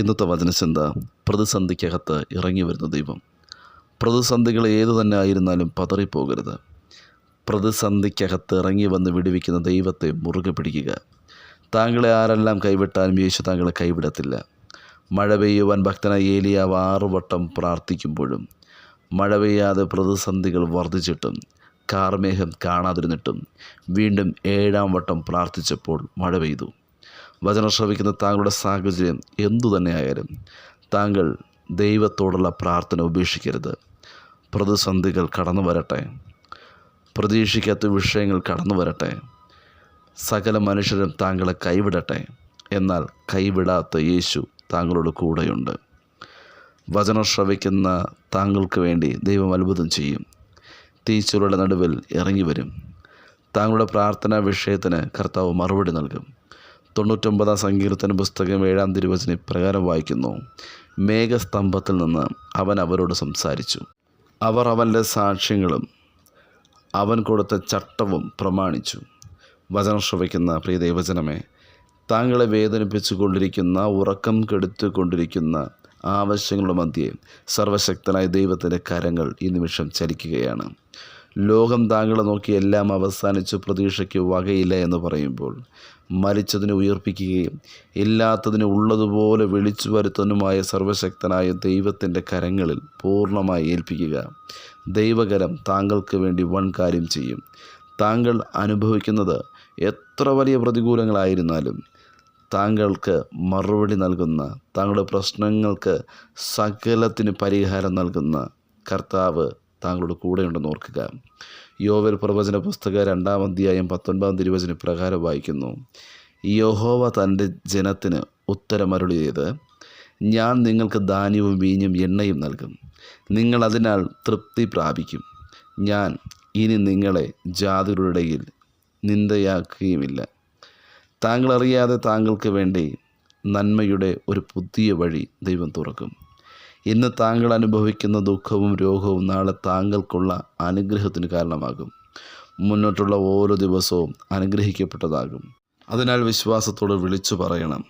ഇന്നത്തെ വചനചിന്ത പ്രതിസന്ധിക്കകത്ത് ഇറങ്ങി വരുന്ന ദൈവം. പ്രതിസന്ധികൾ ഏതു തന്നെ ആയിരുന്നാലും പതറിപ്പോകരുത്. പ്രതിസന്ധിക്കകത്ത് ഇറങ്ങി വന്ന് വിടുവിക്കുന്ന ദൈവത്തെ മുറുകെ പിടിക്കുക. താങ്കളെ ആരെല്ലാം കൈവിട്ടാലും യേശു താങ്കളെ കൈവിടത്തില്ല. മഴ പെയ്യുവാൻ ഭക്തനായ ഏലിയാവ് ആറുവട്ടം പ്രാർത്ഥിക്കുമ്പോഴും മഴ പെയ്യാതെ പ്രതിസന്ധികൾ വർദ്ധിച്ചിട്ടും കാർമേഹം കാണാതിരുന്നിട്ടും വീണ്ടും ഏഴാം വട്ടം പ്രാർത്ഥിച്ചപ്പോൾ മഴ പെയ്തു. വചനം ശ്രവിക്കുന്ന താങ്കളുടെ സാഹചര്യം എന്തു തന്നെയായാലും താങ്കൾ ദൈവത്തോടുള്ള പ്രാർത്ഥന ഉപേക്ഷിക്കരുത്. പ്രതിസന്ധികൾ കടന്നു വരട്ടെ. പ്രതീക്ഷിക്കാത്ത വിഷയങ്ങൾ കടന്നു വരട്ടെ. സകല മനുഷ്യരും താങ്കളെ കൈവിടട്ടെ. എന്നാൽ കൈവിടാത്ത യേശു താങ്കളോട് കൂടെയുണ്ട്. വചനം ശ്രവിക്കുന്ന താങ്കൾക്ക് വേണ്ടി ദൈവം അത്ഭുതം ചെയ്യും. തീച്ചുരുടെ നടുവിൽ ഇറങ്ങി വരും. താങ്കളുടെ പ്രാർത്ഥനാ വിഷയത്തിന് കർത്താവ് മറുപടി നൽകും. തൊണ്ണൂറ്റൊമ്പതാം സങ്കീർത്തന പുസ്തകം ഏഴാം തിരുവചന പ്രകാരം വായിക്കുന്നു. മേഘസ്തംഭത്തിൽ നിന്ന് അവൻ അവരോട് സംസാരിച്ചു. അവർ അവന്റെ സാക്ഷ്യങ്ങളും അവൻ കൊടുത്ത ചട്ടവും പ്രമാണിച്ചു. വചനം ശ്രവിക്കുന്ന പ്രിയ ദൈവജനമേ താങ്കളെ വേദനിപ്പിച്ചു കൊണ്ടിരിക്കുന്ന ഉറക്കം കെടുത്തുകൊണ്ടിരിക്കുന്ന ആവശ്യങ്ങളുടെ മധ്യേ സർവശക്തനായ ദൈവത്തിന്റെ കരങ്ങൾ ഈ നിമിഷം ചലിക്കുകയാണ്. ലോകം താങ്കളെ നോക്കി എല്ലാം അവസാനിച്ച് പ്രതീക്ഷയ്ക്ക് വകയില്ല എന്ന് പറയുമ്പോൾ മരിച്ചതിനെ ഉയർപ്പിക്കുകയും ഇല്ലാത്തതിന് ഉള്ളതുപോലെ വിളിച്ചു വരുത്തുന്നതുമായ സർവശക്തനായ ദൈവത്തിന്റെ കരങ്ങളിൽ പൂർണമായി ഏൽപ്പിക്കുക. ദൈവകരം താങ്കൾക്ക് വേണ്ടി വൺ കാര്യം ചെയ്യും. താങ്കൾ അനുഭവിക്കുന്നത് എത്ര വലിയ പ്രതികൂലങ്ങളായിരുന്നാലും താങ്കൾക്ക് മറുപടി നൽകുന്ന താങ്കളുടെ പ്രശ്നങ്ങൾക്ക് സകലത്തിന് പരിഹാരം നൽകുന്ന കർത്താവ് താങ്കളുടെ കൂടെയുണ്ടെന്ന് ഓർക്കുക. യോവൽ പ്രവചന പുസ്തക രണ്ടാം അധ്യായം പത്തൊൻപതാം തിരുവചന പ്രകാരം വായിക്കുന്നു. യഹോവ തന്റെ ജനത്തിന് ഉത്തരമരുളിയത് ഞാൻ നിങ്ങൾക്ക് ധാന്യവും വീഞ്ഞും എണ്ണയും നൽകും. നിങ്ങൾ അതിനാൽ തൃപ്തി പ്രാപിക്കും. ഞാൻ ഇനി നിങ്ങളെ ജാതികളുടെ ഇടയിൽ നിന്ദയാക്കുകയുമില്ല. താങ്കൾ അറിയാതെ താങ്കൾക്ക് വേണ്ടി നന്മയുടെ ഒരു പുതിയ വഴി ദൈവം തുറക്കും. ഇന്ന് താങ്കൾ അനുഭവിക്കുന്ന ദുഃഖവും രോഗവും നാളെ താങ്കൾക്കുള്ള അനുഗ്രഹത്തിന് കാരണമാകും. മുന്നോട്ടുള്ള ഓരോ ദിവസവും അനുഗ്രഹിക്കപ്പെട്ടതാകും. അതിനാൽ വിശ്വാസത്തോട് വിളിച്ചു പറയണം.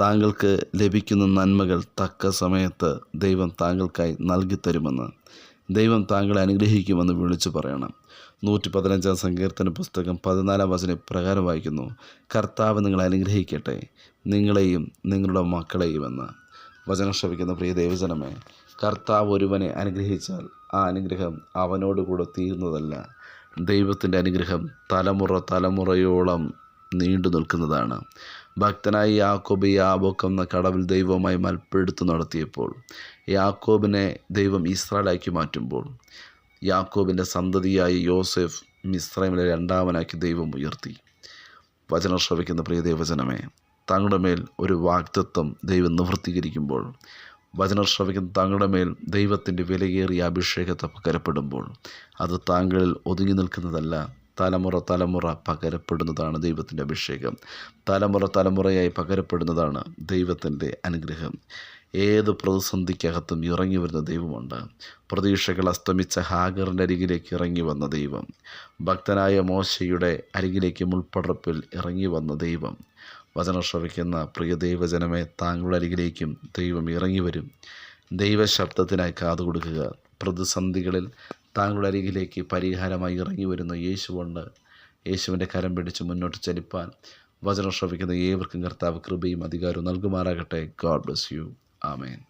താങ്കൾക്ക് ലഭിക്കുന്ന നന്മകൾ തക്ക സമയത്ത് ദൈവം താങ്കൾക്കായി നൽകിത്തരുമെന്ന്. ദൈവം താങ്കളെ അനുഗ്രഹിക്കുമെന്ന് വിളിച്ചു പറയണം. നൂറ്റി പതിനഞ്ചാം സങ്കീർത്തന പുസ്തകം പതിനാലാം വചന പ്രകാരം വായിക്കുന്നു. കർത്താവ് നിങ്ങളെ അനുഗ്രഹിക്കട്ടെ. നിങ്ങളെയും നിങ്ങളുടെ മക്കളെയുമെന്ന്. വചനം ശ്രമിക്കുന്ന പ്രിയ ദൈവജനമേ കർത്താവ് ഒരുവനെ അനുഗ്രഹിച്ചാൽ ആ അനുഗ്രഹം അവനോടുകൂടെ തീരുന്നതല്ല. ദൈവത്തിന്റെ അനുഗ്രഹം തലമുറ തലമുറയോളം നീണ്ടു നിൽക്കുന്നതാണ്. ഭക്തനായി യാക്കോബ് യാബോക്കം എന്ന കടവിൽ ദൈവവുമായി മൽപ്പെടുത്തു നടത്തിയപ്പോൾ യാക്കോബിനെ ദൈവം ഇസ്രായേലാക്കി മാറ്റുമ്പോൾ യാക്കോബിന്റെ സന്തതിയായി യോസെഫ് മിസ്രൈമിലെ രണ്ടാമനാക്കി ദൈവം ഉയർത്തി. വചനം ശ്രവിക്കുന്ന പ്രിയ ദൈവജനമേ താങ്കളുടെ മേൽ ഒരു വാക്തത്വം ദൈവം നിവൃത്തീകരിക്കുമ്പോൾ വചനം ശ്രവിക്കുന്ന താങ്കളുടെ മേൽ ദൈവത്തിന്റെ വിലയേറിയ അഭിഷേകത്തെ പകരപ്പെടുമ്പോൾ അത് താങ്കളിൽ ഒതുങ്ങി നിൽക്കുന്നതല്ല തലമുറ തലമുറ പകരപ്പെടുന്നതാണ് ദൈവത്തിന്റെ അഭിഷേകം. തലമുറ തലമുറയായി പകരപ്പെടുന്നതാണ് ദൈവത്തിന്റെ അനുഗ്രഹം. ഏത് പ്രതിസന്ധിക്കകത്തും ഇറങ്ങി വരുന്ന ദൈവമുണ്ട്. പ്രതീക്ഷകൾ അസ്തമിച്ച ഹാഗറിന്റെ അരികിലേക്ക് ഇറങ്ങി വന്ന ദൈവം. ഭക്തനായ മോശയുടെ അരികിലേക്ക് മുൾപ്പടർപ്പിൽ ഇറങ്ങി വന്ന ദൈവം. വചനം ശ്രവിക്കുന്ന പ്രിയ ദൈവജനമേ താങ്കളുടെ അരികിലേക്കും ദൈവം ഇറങ്ങി വരും ദൈവശബ്ദത്തിനായി കാതു കൊടുക്കുക. പ്രതിസന്ധികളിൽ താങ്കളുടെ അരികിലേക്ക് പരിഹാരമായി ഇറങ്ങി വരുന്ന യേശുവുണ്ട് യേശുവിന്റെ കരം പിടിച്ച് മുന്നോട്ട് ചലിപ്പാൻ വചനം ശ്രവിക്കുന്ന ഏവർക്കും കർത്താവ് കൃപയും അധികാരവും നൽകുമാറാകട്ടെ. God bless you. ആമേൻ.